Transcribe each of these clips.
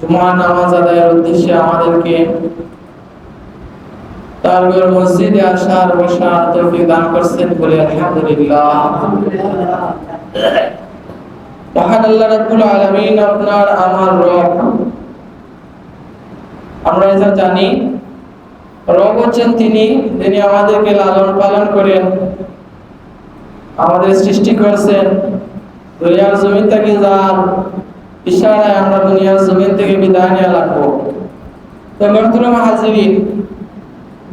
জুমার নামাজ আদায়ের উদ্দেশ্যে আমাদেরকে তারপর মসজিদে আসার বসার তৌফিক দান করছেন বলে আলহামদুলিল্লাহ। মহান আল্লাহ রাব্বুল আলামিন, আপনার আমার রব। আমরা এটা জানি, রব হচ্ছেন তিনি যিনি আমাদেরকে লালন পালন করেন, আমাদের সৃষ্টি করেছেন। দুনিয়ার জমিন থেকে যার ইশারায় আমরা দুনিয়ার জমিন থেকে বিদায় নিয়ে লাগবো। তো মহতরম হাজিরিন,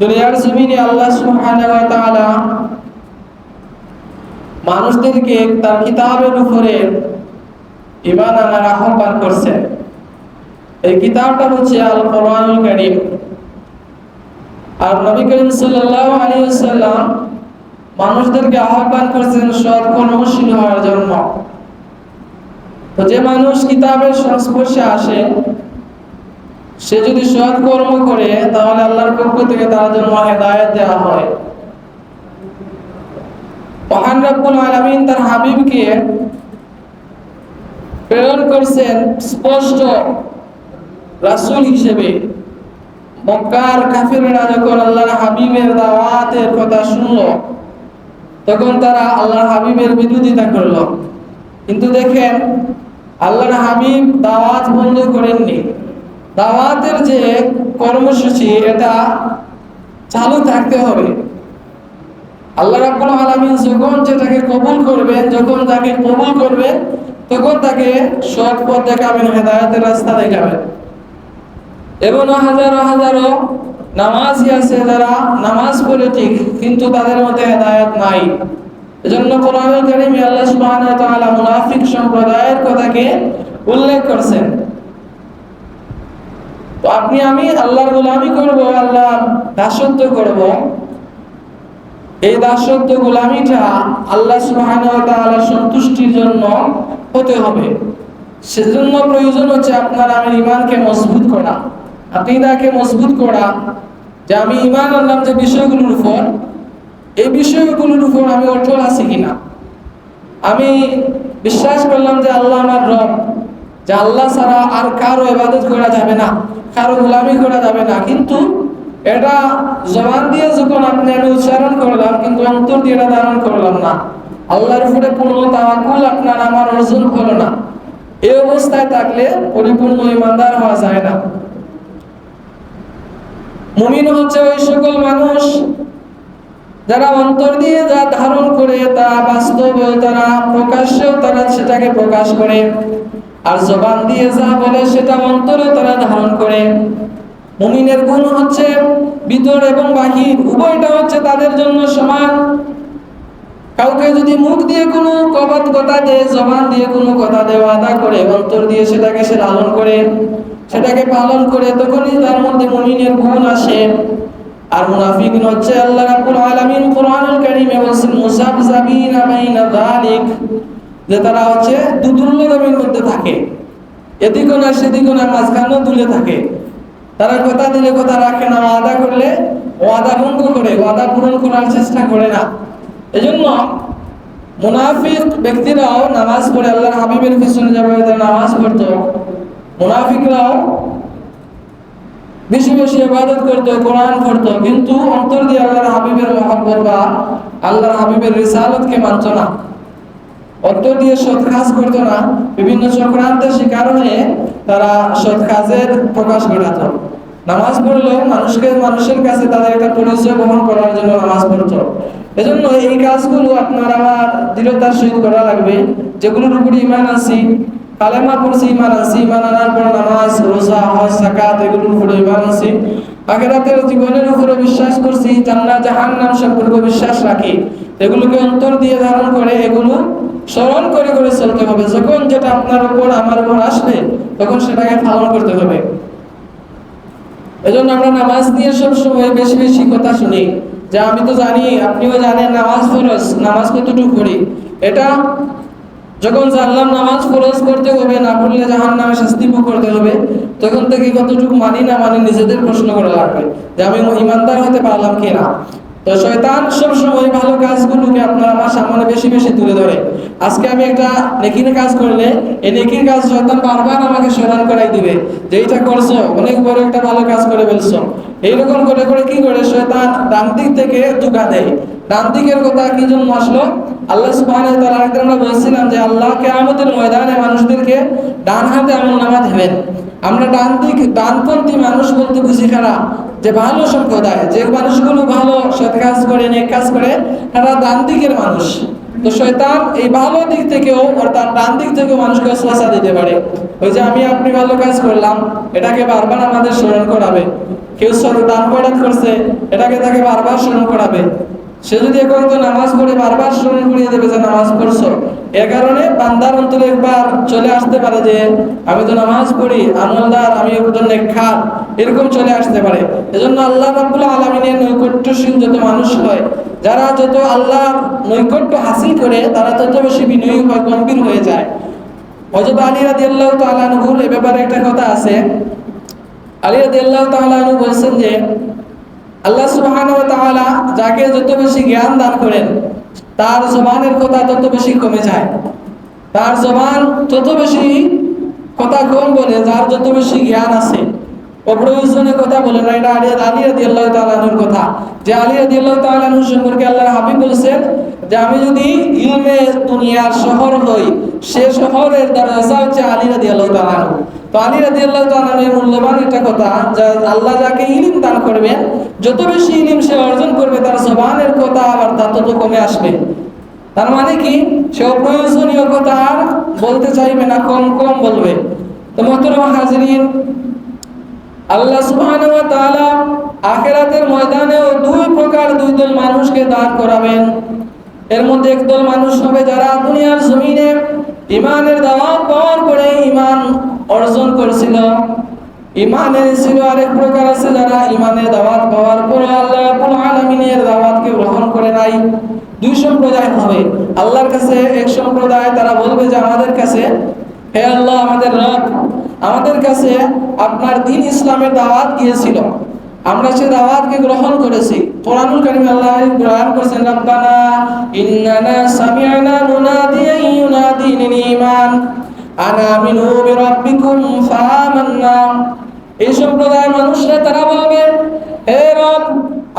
দুনিয়ার জমিনে আল্লাহ সুবহানাহু ওয়া তাআলা মানুষদেরকে তার কিতাবের উপরে ঈমান আনার আহ্বান করছেন। এই কিতাবটা হচ্ছে আল কোরআনুল কারীম। আর নবী করিম সাল্লাল্লাহু আলাইহি ওয়াসাল্লাম মানুষদেরকে আহ্বান করছেন, সৎ কর্মশীল হওয়ার জন্য। যে মানুষ কিতাবের সংস্পর্শে আসে, সে যদি সৎ কর্ম করে, তাহলে আল্লাহর পক্ষ থেকে তার জন্য হেদায়ত দেওয়া হয়। মহান রব্বুল আলামিন তার হাবিবকে প্রেরণ করছেন স্পষ্ট রাসূল হিসেবে। মক্কার কাফিররা যখন আল্লাহর হাবিবের দাওয়াতের কথা শুনলো, তখন তারা আল্লাহর হাবিবের বিরোধিতা করল। কিন্তু দেখেন আল্লাহর হাবিব দাওয়াত বন্ধ করেননি। দাওয়াতের যে কর্মসূচি, এটা চালু থাকতে হবে। আল্লাহ রাব্বুল আলামিন যখন যেটাকে কবুল করবেন, যখন তাকে কবুল করবেন, তখন তাকে সৎ পথ দেখাবেন, হেদায়েতের রাস্তা দেখাবেন। এবং হাজারো হাজারো নামাজি আছে যারা নামাজ পড়ে ঠিক, কিন্তু তাদের মধ্যে হেদায়েত নাই। এজন্য কোরআনুল কারীমে আল্লাহ সুবহানাহু ওয়া তাআলা মুনাফিক সম্প্রদায়ের কথাকে উল্লেখ করছেন। তো আপনি, আমি, আল্লাহর গোলামি করব, আল্লাহর দাসত্ব করব। এই দাসত্ব গোলামিটা আল্লাহ সুবহানাহু ওয়া তাআলার সন্তুষ্টির জন্য হতে হবে। সেজন্য প্রয়োজন হচ্ছে আপনার আমি ঈমানকে মজবুত করা। আকীদাকে মজবুত করা। যে আমি ঈমান আনলাম যে বিষয়গুলোর উপর এই বিষয়গুলোর উপর আমি অটল আছি কিনা? আমি বিশ্বাস করলাম যে আল্লাহ আমার রব, যে আল্লাহ ছাড়া আর কারও ইবাদত করা যাবে না, কারও গোলামি করা যাবে না। কিন্তু এটা জবান দিয়ে যখন আপনি আমি উচ্চারণ করলাম, কিন্তু অন্তর দিয়ে এটা ধারণ করলাম না। আল্লাহর উপরে পূর্ণ তাওয়াক্কুল আপনার আমার অর্জন হলো না। এই অবস্থায় থাকলে পরিপূর্ণ ইমানদার হওয়া যায় না। মুমিন হচ্ছে ওই সকল মানুষ যারা অন্তর দিয়ে যা ধারণ করে তা বাস্তবে তারা প্রকাশ্যেও তারা সেটাকে প্রকাশ করে। আর জবান দিয়ে যা বলে সেটা অন্তরে তারা ধারণ করে। মুমিনের গুণ হচ্ছে ভিতর এবং বাহির, উভয়টা হচ্ছে তাদের জন্য সমান। কাউকে যদি মুখ দিয়ে কোনো কবাত কথা দেয়, জবান দিয়ে কোনো কথা দেয় আদা করে, অন্তর দিয়ে সেটাকে সে লালন করে, সেটাকে পালন করে, তখনই তার মধ্যে মুমিনের গুণ আসে। আর মুনাফিক হচ্ছে আল্লাহ রাব্বুল আলামিন কোরআনুল কারীমে বলেছেন মুসাবজাবিনা বাইনা যালিক যে তারা হচ্ছে দুদুল্যগামীর মধ্যে থাকে। এদিকে না সেদিকে না মাঝখানেও দুলে থাকে। তারা কথা দিলে কথা রাখে না, ওয়াদা করলে ওয়াদা ভঙ্গ করে, ওয়াদা পূরণ করার চেষ্টা করে না। এজন্য মুনাফিক ব্যক্তিরাও নামাজ পড়ে, আল্লাহর হাবিবের পিছনে যাবে, তারা নামাজ পড়তো। মুনাফিকরাও বেশি বেশি ইবাদত করতো কোরআন পড়তো কিন্তু অন্তর দিয়ে আল্লাহর হাবিবের মহব্বত বা আল্লাহর হাবিবের রিসালতকে মানত না। অন্তর দিয়ে সৎ কাজ করতো না, বিভিন্ন চক্রান্তের শিকার হয়ে তারা সৎ কাজের প্রকাশ ঘটাতো। নামাজ পড়লেও মানুষকে, মানুষের কাছে তাদের একটা পরিচয় বহন করার জন্য নামাজ পড়তো। এজন্য এই কাজগুলো আপনার আমার দৃঢ়তার সহিত করা লাগবে, যেগুলোর উপরে ইমান আছি কালেমা পড়ছি, ইমান আছি ইমান আনার পর নামাজ, রোজা, হজ সাকাত এগুলোর উপরে ইমান আছি আখেরাতের জীবনের উপরে বিশ্বাস করছি, জান্নাত, জাহান্নাম সম্পর্কে বিশ্বাস রাখি। এগুলোকে অন্তর দিয়ে ধারণ করে, এগুলো স্মরণ করে করে চলতে হবে। যখন যেটা আপনার উপর, আমার উপর আসবে, তখন সেটাকে পালন করতে হবে। এজন্য আমরা নামাজ নিয়ে সব সময় বেশি বেশি কথা শুনি। যে আমি তো জানি, আপনিও জানেন, নামাজ ফরজ, নামাজ কতটুকু করি এটা যখন জানলাম নামাজ ফরজ করতে হবে, না পড়লে জাহান নামে শাস্তি ভোগ করতে হবে, তখন থেকে কতটুকু মানি না মানি নিজেদের প্রশ্ন করা লাগবে যে আমি ইমানদার হতে পারলাম কি না তো শয়তান সবসময় ভালো কাজগুলোকে আপনার আমার সামনে বেশি বেশি তুলে ধরে। আজকে আমি একটা নেকির কাজ করলে, এই নেকির কাজ শয়তান বারবার আমাকে স্মরণ করাই দিবে যে, এইটা করছ, অনেক বড় একটা ভালো কাজ করে ফেলছো। এইরকম করে করে কি করে? শয়তান ডান দিক থেকে দুকা দেয়। ডান দিকের কথা কি জন্য আসলো? আল্লাহ সুবহানাহু ওয়া তাআলা একদিন আমরা বলছিলাম যে আল্লাহ কিয়ামতের ময়দানে মানুষদেরকে ডান হাতে আমলনামা দেবেন। আমরা ডান দিক, ডানপন্থী মানুষ বলতে বুঝি কারা? যে ভালো সম্প্রদায়, যে মানুষগুলো ভালো, সৎ কাজ করে, নেক কাজ করে, তারা ডান দিকের মানুষ। তো শয়তান এই ভালো দিক থেকেও, অর্থাৎ ডান দিক থেকেও মানুষকে অশ্বাসা দিতে পারে। ওই যে আমি আপনি ভালো কাজ করলাম, এটাকে বারবার আমাদের স্মরণ করাবে। কেউ দান করাত করছে, এটাকে তাকে বারবার স্মরণ করাবে। সে যদি এখন তো নামাজ পড়ে বারবার স্মরণ করিয়ে দেবে যে নামাজ পড়ছো এর কারণে বান্দার অন্তরে একবার চলে আসতে পারে যে, আমি তো নামাজ পড়ি, আমলদার, আমি একজন নেকখার এরকম চলে আসতে পারে। এজন্য আল্লাহ রাব্বুল আলামিনের নৈকট্যশীল যত মানুষ হয়, যারা যত আল্লাহর নৈকট্য হাসিল করে, তারা তত বেশি বিনয়ী হয় গম্ভীর হয়ে যায়। হযরত আলী রাদিয়াল্লাহু তাআলা আনহুর এ ব্যাপারে একটা কথা আছে। আলী রাদিয়াল্লাহু তাআলা আনহু বলছেন যে, আল্লাহ সুবহানাহু ওয়া তাআলা যাকে যত বেশি জ্ঞান দান করেন, তার জবানের কথা তত বেশি কমে যায়। তার জবান তত বেশি কথা কম বলে, যার যত বেশি জ্ঞান আছে অপ্রয়োজনে কথা বলে না, এটা আলী আলী রাদিয়াল্লাহু তাআলা আনহুর কথা। যে আলী রাদিয়াল্লাহু আল্লাহ আনহু সম্পর্কে আল্লাহর হাবিব বলছেন যে, আমি যদি ইলমে দুনিয়ার শহর হই, সে শহরের দরজা হচ্ছে আলী রাদিয়াল্লাহু তাআলা আনহু। তো আলী রাদিয়াল্লাহু তাআলা আনহু মূল্যবান একটা কথা, যে আল্লাহ যাকে ইলম দান করবেন যত বেশি ইলম সে অর্জন করবে, তার জবানের কথা আবার তা তত কমে আসবে। তার মানে কি? সে অপ্রয়োজনীয় কথা আর বলতে চাইবে না, কম কম বলবে। তো মোহতরম হাজরিন, আল্লাহ তাআলা আখিরাতের ময়দানেও দুই প্রকার দুই দল মানুষকে দাঁড় করাবেন। এর মধ্যে একদল মানুষ হবে যারা দুনিয়ার জমিনে ইমানের দাওয়াত পাওয়ার পরে ইমান অর্জন করেছিল ইমানের ছিল আরেক প্রকার আছে যারা ইমানের দাওয়াত পাওয়ার পরে আল্লাহ রাব্বুল আলামিনের দাওয়াতকে গ্রহণ করে নাই। দুই সম্প্রদায় হবে। আল্লাহর কাছে এক সম্প্রদায়, তারা বলবে যে আমাদের কাছে, হে আল্লাহ, আমাদের রব, আমাদের কাছে আপনার দিন ইসলামের দাওয়াত গিয়েছিল। আমরা সে দাওয়াতকে গ্রহণ করেছি। কোরআনুল কারীম আল্লাহ গ্রহণ করেছেন রব্বানা ইন্নানা সামি'না মুনাদিয়ান ইউনাদি লিল ঈমান। আনা আমিনু বিরাব্বিকুম ফাআমান্না। এই সম্প্রদায়ের মানুষরা তারা বলবে, হে রব,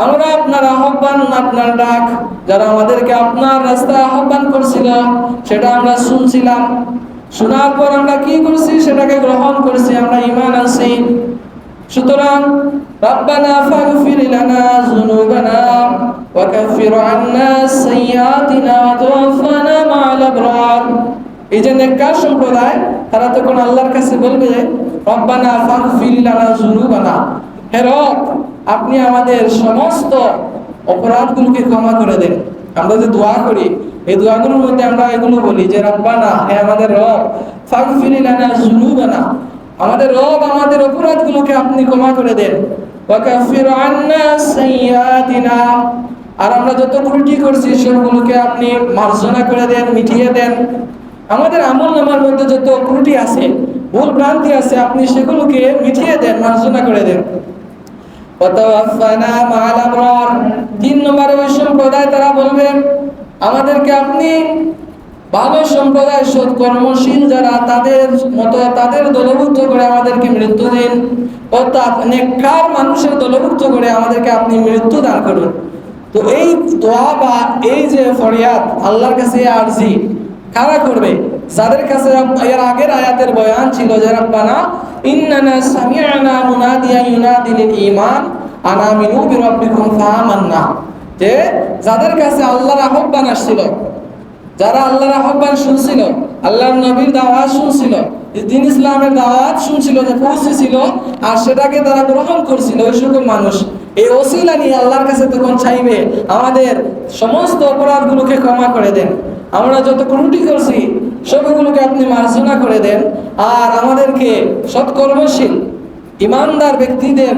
আমরা আপনার আহ্বান, আপনার ডাক, যারা আমাদেরকে আপনার রাস্তায় আহ্বান করছিল, সেটা আমরা শুনছিলাম। শোনার পর আমরা কি করছি? সেটাকে গ্রহণ করছি, আমরা ইমান আনছি। সুতরাং লানা যুনুবানা ওয়া কাফির আন্না সাইয়্যাতিনা ওয়া তাওফানা মা'আল আবরার। এই যে নেককার সম্প্রদায়? তারা তখন আল্লাহর কাছে বলবে রব্বানা ফাগফির লানা যুনুবানা। হে রব, আপনি আমাদের সমস্ত অপরাধগুলোকে ক্ষমা করে দেন। আমরা যে দোয়া করি, এই দোয়াগুলোর মধ্যে আমরা এগুলো বলি যে, রব্বানা, হে আমাদের রব লানা যুনুবানা। আমাদের রব আমাদের অপরাধগুলোকে আপনি ক্ষমা করে দেন। আন্না আর আমরা যত ত্রুটি করছি সবগুলোকে আপনি মার্জনা করে দেন, মিটিয়ে দেন। আমাদের আমল নামার মধ্যে যত ত্রুটি আছে, ভুল ভ্রান্তি আছে, আপনি সেগুলোকে মিটিয়ে দেন, মার্জনা করে দেন। তিন নম্বরে ওই সম্প্রদায় তারা বলবেন, আমাদেরকে আপনি ভালো সম্প্রদায় সৎ কর্মশীল যারা, তাদের মতো, তাদের দলভুক্ত করে আমাদেরকে মৃত্যু দিন। অর্থাৎ নেককার মানুষের দলভুক্ত করে আমাদেরকে আপনি মৃত্যু দান করুন। তো এই দোয়া বা এই যে ফরিয়াদ, আল্লাহর কাছে আরজি কারা করবে? যাদের কাছে এর আগের আয়াতের বয়ান ছিল যে, রব্বানা ইন্নানা সামি'না মুনাদিয়া ইউনাদি লিল ঈমান আনা আমিনু বিরাব্বিকুম ফাআমান্না। যে, যাদের কাছে আল্লাহর আহ্বান আসছিল, যারা আল্লাহর আহ্বান শুনছিল, আল্লাহর নবীর দাওয়াত শুনছিল, দিন ইসলামের দাওয়াত শুনছিল যে পৌঁছেছিল, আর সেটাকে তারা গ্রহণ করছিল ওই সকল মানুষ, এই ওসিলা নিয়ে আল্লাহর কাছে তখন চাইবে, আমাদের সমস্ত অপরাধগুলোকে ক্ষমা করে দেন। আমরা যত ক্রুটি করছি, সবগুলোকে আপনি মার্জনা করে দেন। আর আমাদেরকে সৎকর্মশীল, ইমানদার ব্যক্তিদের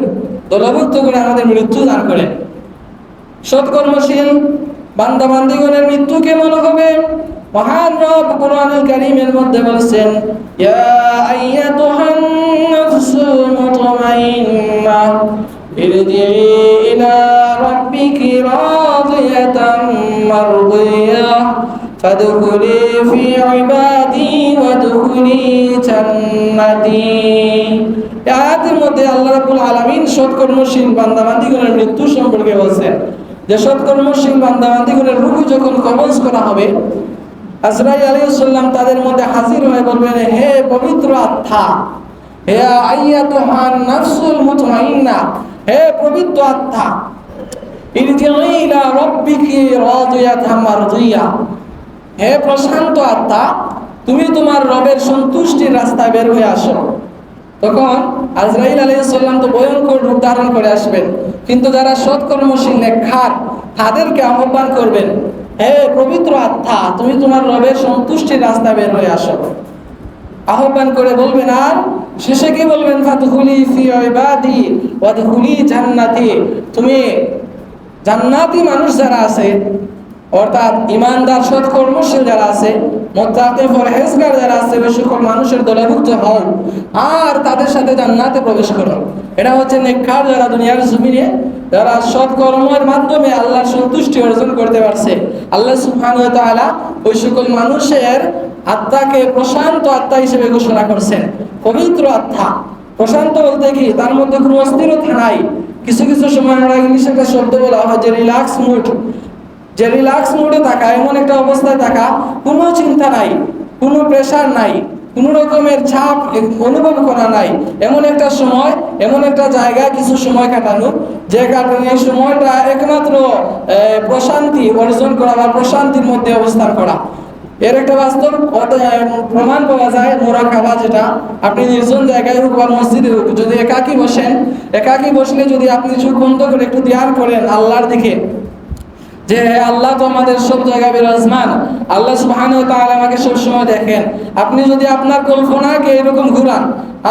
দলভুক্ত করে আমাদের মৃত্যু দান করেন সৎকর্মশীল বান্দা বান্দিগণের মৃত্যু কেমন হবে? মহান রব মধ্যে বলেছেন, ইয়া ইলা রাব্বিকি فادخلي في عبادي وادخلي جنتي এই আয়াতের মধ্যে আল্লাহ রাব্বুল আলামিন সৎকর্মশীল বান্দাবান্দিগণের মৃত্যু সম্পর্কে বলছেন যে সৎকর্মশীল বান্দাবান্দিগণের রূহ যখন কবজ করা হবে আজরাইল আলাইহিস সালাম তাদের মধ্যে হাজির হয়ে বলবেন হে পবিত্র আত্মা হে আইয়াতুহান নাফসুল মুতমাইন্না হে পবিত্র আত্মা ইরজিই ইলা রাব্বিকি রাদিয়াতাম মারদিয়া হে প্রশান্ত আত্মা, তুমি তোমার রবের সন্তুষ্টির রাস্তায় বের হয়ে আসো। তখন আজরাইল আলাইহিস সালাম তো ভয়ঙ্কর রূপ ধারণ করে আসবেন। কিন্তু যারা সৎকর্মশীল, নেককার, তাদেরকে আহ্বান করবেন, হে পবিত্র আত্মা, তুমি তোমার রবের সন্তুষ্টির রাস্তায় বের হয়ে আসো। আহ্বান করে বলবেন, আর শেষে কি বলবেন? ফি জান্নাতি। তুমি জান্নাতি মানুষ যারা আছে অর্থাৎ ইমানদার সৎ কর্মশীল যারা আছে মোত্তাকি ফরহেজগার যারা আছে ওই সকল মানুষের দলভুক্ত হও আর তাদের সাথে জান্নাতে প্রবেশ করো। এটা হচ্ছে নেককার যারা দুনিয়ার জমিনে, যারা সৎ কর্মের মাধ্যমে আল্লাহর সন্তুষ্টি অর্জন করতে পারছে। আল্লাহ সুবহানাহু ওয়া তাআলা ওই সকল মানুষের আত্মাকে প্রশান্ত আত্মা হিসেবে ঘোষণা করছেন। পবিত্র আত্মা। প্রশান্ত বলতে কি? তার মধ্যে কোনো অস্থিরতা নাই। কিছু কিছু সময় আমরা ইংলিশে একটা শব্দ বলা হয় যে রিল্যাক্স মুড। যে রিল্যাক্স মুডে থাকা, এমন একটা অবস্থায় থাকা, কোনো চিন্তা নাই, কোনো প্রেশার নাই, কোনো রকমের চাপ অনুভব করা নাই। এমন একটা সময়, এমন একটা জায়গায় কিছু সময় কাটানো, যে কারণে এই সময়টা একমাত্র প্রশান্তি অর্জন করা বা প্রশান্তির মধ্যে অবস্থান করা। এর একটা বাস্তব প্রমাণ পাওয়া যায় মোরা খাওয়া যেটা। আপনি নির্জন জায়গায় হোক বা মসজিদে হোক, যদি একাকি বসেন, একাকি বসলে যদি আপনি চোখ বন্ধ করে একটু ধ্যান করেন আল্লাহর দিকে যে আল্লাহ তো আমাদের সব জায়গায় বিরাজমান। আল্লাহ তাআলা আমাকে সব সময় দেখেন। আপনি যদি আপনার কল্পনাকে এরকম ঘুরান,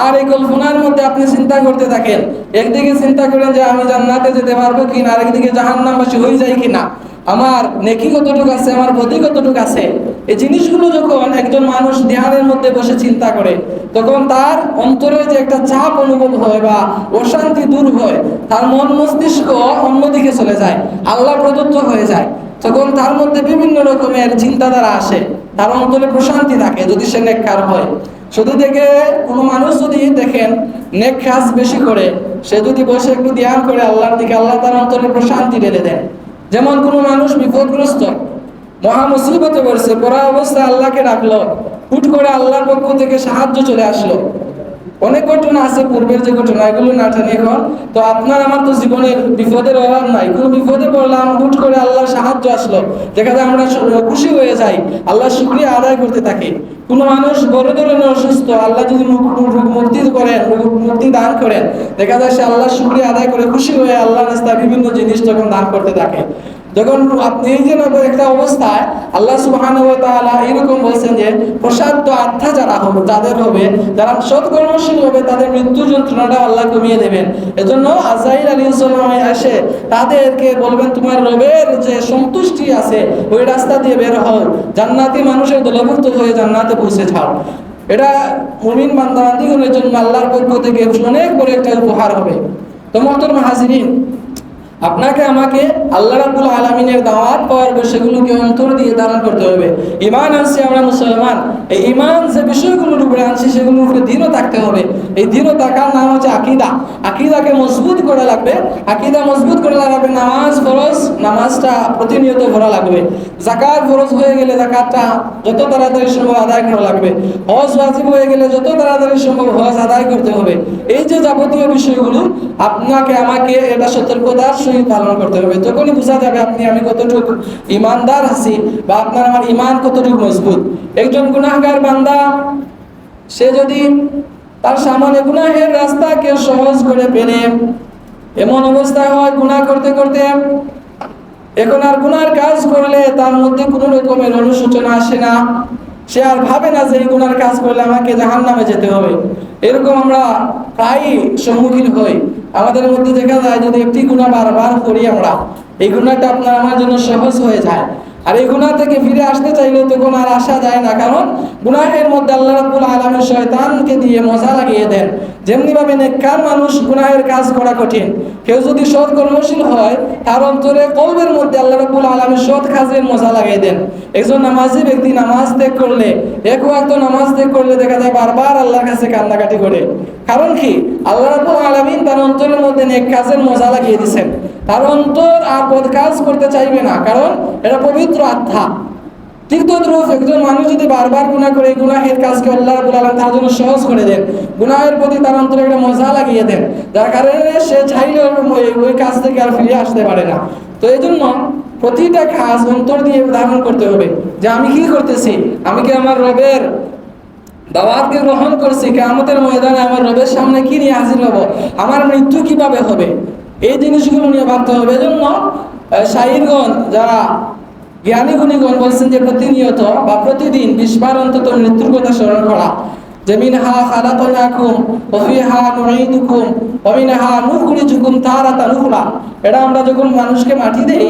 আর এই কল্পনার মধ্যে আপনি চিন্তা করতে থাকেন, একদিকে চিন্তা করেন যে আমি জান্নাতে যেতে পারব কিনা, আরেকদিকে জাহান্নামবাসী হয়ে যায় কিনা। আমার নেকি কতটুকু আছে, আমার বদি কতটুকু আছে? এই জিনিসগুলো যখন একজন মানুষ ধ্যানের মধ্যে বসে চিন্তা করে, তখন তার অন্তরে যে একটা চাপ অনুভব হয় বা অশান্তি দূর হয়, তার মন মস্তিষ্ক অন্যদিকে চলে যায়, আল্লাহ প্রদত্ত হয়ে যায়। তখন তার মধ্যে বিভিন্ন রকমের চিন্তাধারা আসে, তার অন্তরে প্রশান্তি থাকে যদি সে নেককার হয়। শুধু দেখে কোনো মানুষ যদি দেখেন, নেক কাজ বেশি করে, সে যদি বসে একটু ধ্যান করে আল্লাহর দিকে, আল্লাহ তার অন্তরে প্রশান্তি ঢেলে দেন। যেমন কোনো মানুষ বিপদগ্রস্ত মহা মুসিবতে পড়ছে। পড়া অবস্থায় আল্লাহকে ডাকলো। হুট করে আল্লাহর পক্ষ থেকে সাহায্য চলে আসলো। অনেক ঘটনা আছে, পূর্বের যে ঘটনা, এগুলো না টানি এখন। তো আপনার আমার তো জীবনের বিপদের অভাব নাই। কোনো বিপদে পড়লাম, হুট করে আল্লাহর সাহায্য আসলো। দেখা যায় আমরা খুশি হয়ে যাই। আল্লাহ শুক্রিয়া আদায় করতে থাকি। কোনো মানুষ বড় ধরনের অসুস্থ, আল্লাহ যদি মুক্তি করেন মুক্তি দান করেন, দেখা যায় সে আল্লাহ শুক্রিয়া আদায় করে খুশি হয়ে আল্লাহ রাস্তায় বিভিন্ন জিনিস যখন দান করতে থাকে। যখন আপনি এই যে একটা অবস্থায় আল্লাহ তাআলা এরকম বলছেন যে, প্রসাদ আত্মা যারা হবে তাদের হবে, যারা সৎকর্মশীল হবে, তাদের মৃত্যু যন্ত্রণাটা আল্লাহ কমিয়ে দেবেন। এজন্য আজাইল আলী সালাম এসে তাদেরকে বলবেন, তোমার রবের যে সন্তুষ্টি আছে, ওই রাস্তা দিয়ে বের হও। জান্নাতি মানুষের দলভুক্ত হয়ে জান্নাতে পৌঁছে যাও। এটা মুমিন বান্দাবান্দিগণের জন্য আল্লাহর পক্ষ থেকে অনেক বড় একটা উপহার হবে। তো মহতরম হাজিরিন আপনাকে আমাকে আল্লাহ রাব্বুল আলামিনের দাওয়াত পাওয়ার পর সেগুলোকে অন্তর দিয়ে ধারণ করতে হবে। ইমান আনছি আমরা মুসলমান। এই ইমান যে বিষয়গুলোর উপরে আনছি সেগুলোর উপরে দৃঢ় থাকতে হবে। এই দৃঢ় থাকার নাম হচ্ছে আকিদা। আকিদাকে মজবুত করা লাগবে। আকিদা মজবুত করা লাগবে নামাজ ফরজ, নামাজটা প্রতিনিয়ত পড়া লাগবে। জাকাত ফরজ হয়ে গেলে জাকাতটা যত তাড়াতাড়ি সম্ভব আদায় করা লাগবে। হজ ওয়াজিব হয়ে গেলে যত তাড়াতাড়ি সম্ভব হজ আদায় করতে হবে। এই যে যাবতীয় বিষয়গুলো, আপনাকে আমাকে এটা সতর্কতার সহিত পালন করতে হবে। তখনই বোঝা যাবে আপনি, আমি কতটুকু ইমানদার আছি বা আপনার আমার ইমান কতটুকু মজবুত। একজন গুনাহগার বান্দা, সে যদি তার সামনে গুনাহের রাস্তাকে সহজ করে পেলে এমন অবস্থায় হয় গুনাহ করতে করতে, এখন আর গুনার কাজ করলে তার মধ্যে কোনো রকমের অনুশোচনা আসে না। সে আর ভাবে না যে এই গুনার কাজ করলে আমাকে জাহান নামে যেতে হবে। এরকম আমরা প্রায়ই সম্মুখীন হই। আমাদের মধ্যে দেখা যায় যদি একটি গুণা বারবার করি আমরা, এই গুণাটা আপনার আমার জন্য সহজ হয়ে যায়। আর এই গুনাহ থেকে ফিরে আসতে চাইলে তো আর আসা যায় না। কারণ গুনাহের মধ্যে আল্লাহ রাব্বুল আলামিন শয়তানকে দিয়ে মজা লাগিয়ে দেন। যেমনি ভাবে নেককার মানুষ গুনাহের কাজ করা কঠিন। কেউ যদি সৎ কর্মশীল হয়, তার অন্তরে কলবের মধ্যে আল্লাহ রাব্বুল আলামিন সৎ কাজের মজা লাগিয়ে দেন। একজন নামাজি ব্যক্তি নামাজ ত্যাগ করলে, এক ওয়াক্ত নামাজ ত্যাগ করলে দেখা যায় বারবার আল্লাহর কাছে কান্নাকাটি করে। কারণ কি? আল্লাহ রাব্বুল আলামিন তার অন্তরের মধ্যে নেক কাজের মজা লাগিয়ে দিয়েছেন। তার অন্তর আর বদ কাজ করতে চাইবে না, কারণ এটা পবিত্র আত্মা। তদ্রুপ একজন মানুষ যদি বারবার গুনাহ করে, গুনাহের কাজকে আল্লাহ রাব্বুল আলামিন তার জন্য সহজ করে দেন, গুনাহের প্রতি তার অন্তরে একটা মজা লাগিয়ে দেন, যার কারণে সে চাইলেও ওই- কাজ থেকে আর ফিরে আসতে পারে না। তো এই জন্য প্রতিটা কাজ অন্তর দিয়ে ধারণ করতে হবে, যে আমি কি করতেছি? আমি কি আমার রবের দাওয়াতকে গ্রহণ করছি? কেয়ামতের ময়দানে আমার রবের সামনে কি নিয়ে হাজির হব? আমার মৃত্যু কীভাবে হবে? এই জিনিসগুলো নিয়ে ভাবতে হবে। এজন্য শাহিরগণ যারা জ্ঞানী গুণীগণ বলছেন যে প্রতিনিয়ত বা প্রতিদিন বিশবার অন্তত মৃত্যুর কথা স্মরণ করা। যে মিনহা খালাকনাকুম ওয়া ফিহা নুঈদুকুম ওয়া মিনহা নুখরিজুকুম তারাতান উখরা এটা আমরা যখন মানুষকে মাটি দেই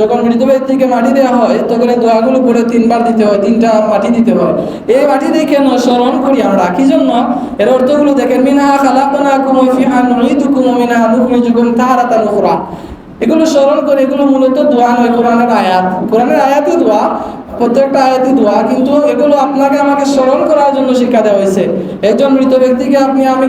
যখন মৃত ব্যক্তিকে মাটি দেওয়া হয়, তখন এই দোয়াগুলো পরে তিনবার দিতে হয়, তিনটা মাটি দিতে হয়। এই মাটি দিয়ে কেন স্মরণ করি আমরা? কি জন্য? এর অর্থগুলো দেখেন, মিনহা খালাকনাকুম ওয়া ফিহা নুঈদুকুম ওয়া মিনহা নুখরিজুকুম তারাতান উখরা। এগুলো স্মরণ করে, এগুলো মূলত দোয়া নয়, কোরআনের আয়াত। কোরআনের আয়াতই দোয়া, প্রত্যেকটা আয়াতই দোয়া, কিন্তু এগুলো আপনাকে আমাকে স্মরণ করার জন্য শিক্ষা দেওয়া হয়েছে। একজন মৃত ব্যক্তিকে আপনি আমি